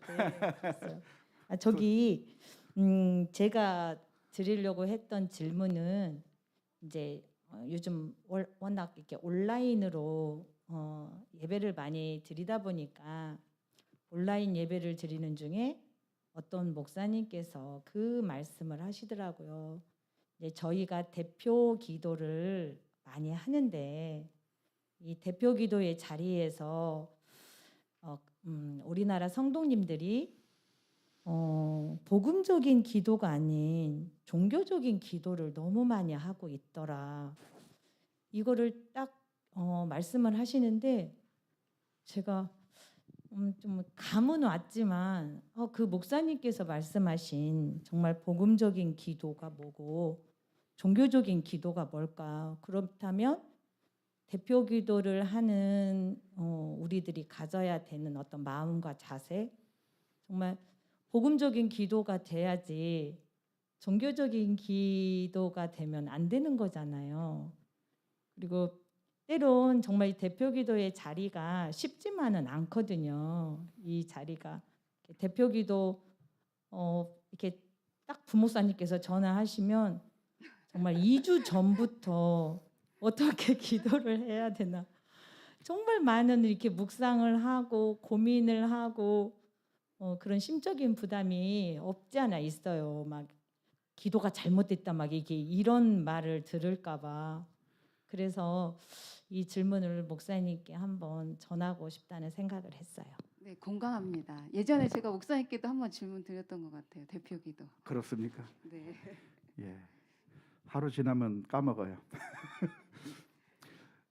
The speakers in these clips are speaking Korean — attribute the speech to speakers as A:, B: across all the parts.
A: 봤을 때 그랬어요. 아, 저기 음, 제가 드리려고 했던 질문은 이제 어, 요즘 월- 워낙 이렇게 온라인으로 어, 예배를 많이 드리다 보니까 온라인 예배를 드리는 중에 어떤 목사님께서 그 말씀을 하시더라고요. 이제 저희가 대표 기도를 많이 하는데 이 대표 기도의 자리에서 어, 음, 우리나라 성도님들이 어, 복음적인 기도가 아닌 종교적인 기도를 너무 많이 하고 있더라. 이거를 딱 어, 말씀을 하시는데 제가 음, 좀 감은 왔지만 어, 그 목사님께서 말씀하신 정말 복음적인 기도가 뭐고 종교적인 기도가 뭘까? 그렇다면 대표 기도를 하는 어, 우리들이 가져야 되는 어떤 마음과 자세 정말 복음적인 기도가 돼야지 종교적인 기도가 되면 안 되는 거잖아요. 그리고 때론 정말 이 대표 기도의 자리가 쉽지만은 않거든요. 이 자리가 대표 기도 어, 이렇게 딱 부목사님께서 전화하시면 정말 2주 전부터 어떻게 기도를 해야 되나 정말 많은 이렇게 묵상을 하고 고민을 하고 어, 그런 심적인 부담이 없지 않아 있어요. 막 기도가 잘못됐다 막 이게 이런 말을 들을까봐 그래서 이 질문을 목사님께 한번 전하고 싶다는 생각을 했어요.
B: 네, 공감합니다. 예전에 제가 목사님께도 한번 질문 드렸던 것 같아요. 대표 기도.
C: 그렇습니까?
B: 네.
C: 예. 하루 지나면 까먹어요.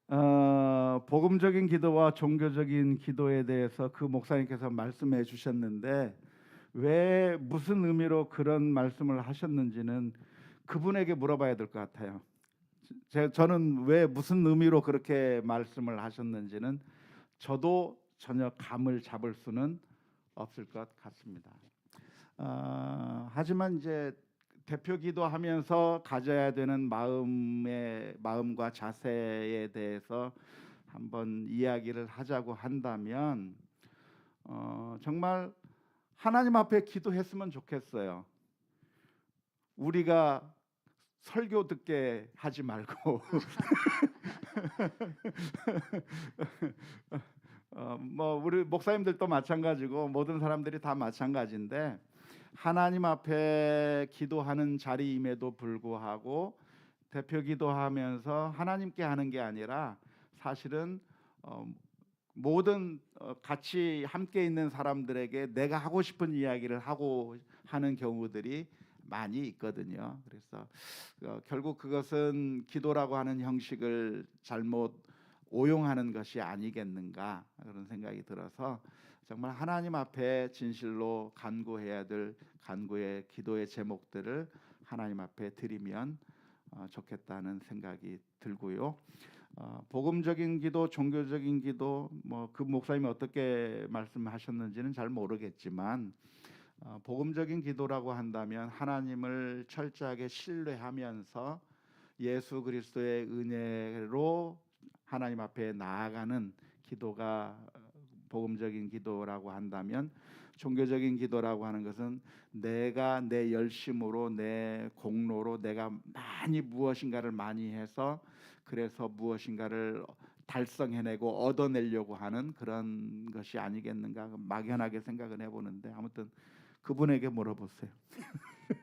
C: 어, 복음적인 기도와 종교적인 기도에 대해서 그 목사님께서 말씀해 주셨는데 왜 무슨 의미로 그런 말씀을 하셨는지는 그분에게 물어봐야 될 것 같아요. 제, 저는 왜 무슨 의미로 그렇게 말씀을 하셨는지는 저도 전혀 감을 잡을 수는 없을 것 같습니다. 어, 하지만 이제 대표 기도하면서 가져야 되는 마음의 마음과 자세에 대해서 한번 이야기를 하자고 한다면 어, 정말 하나님 앞에 기도했으면 좋겠어요. 우리가 설교 듣게 하지 말고 어, 뭐 우리 목사님들도 마찬가지고 모든 사람들이 다 마찬가지인데 하나님 앞에 기도하는 자리임에도 불구하고 대표 기도하면서 하나님께 하는 게 아니라 사실은 어, 모든 어, 같이 함께 있는 사람들에게 내가 하고 싶은 이야기를 하고 하는 경우들이 많이 있거든요. 그래서 어, 결국 그것은 기도라고 하는 형식을 잘못 오용하는 것이 아니겠는가 그런 생각이 들어서 정말 하나님 앞에 진실로 간구해야 될 간구의 기도의 제목들을 하나님 앞에 드리면 어, 좋겠다는 생각이 들고요. 어, 복음적인 기도, 종교적인 기도, 뭐 그 목사님이 어떻게 말씀하셨는지는 잘 모르겠지만 어, 복음적인 기도라고 한다면 하나님을 철저하게 신뢰하면서 예수 그리스도의 은혜로 하나님 앞에 나아가는 기도가 어, 복음적인 기도라고 한다면 종교적인 기도라고 하는 것은 내가 내 열심으로 내 공로로 내가 많이 무엇인가를 많이 해서 그래서 무엇인가를 달성해내고 얻어내려고 하는 그런 것이 아니겠는가 막연하게 생각을 해보는데 아무튼 그분에게 물어보세요.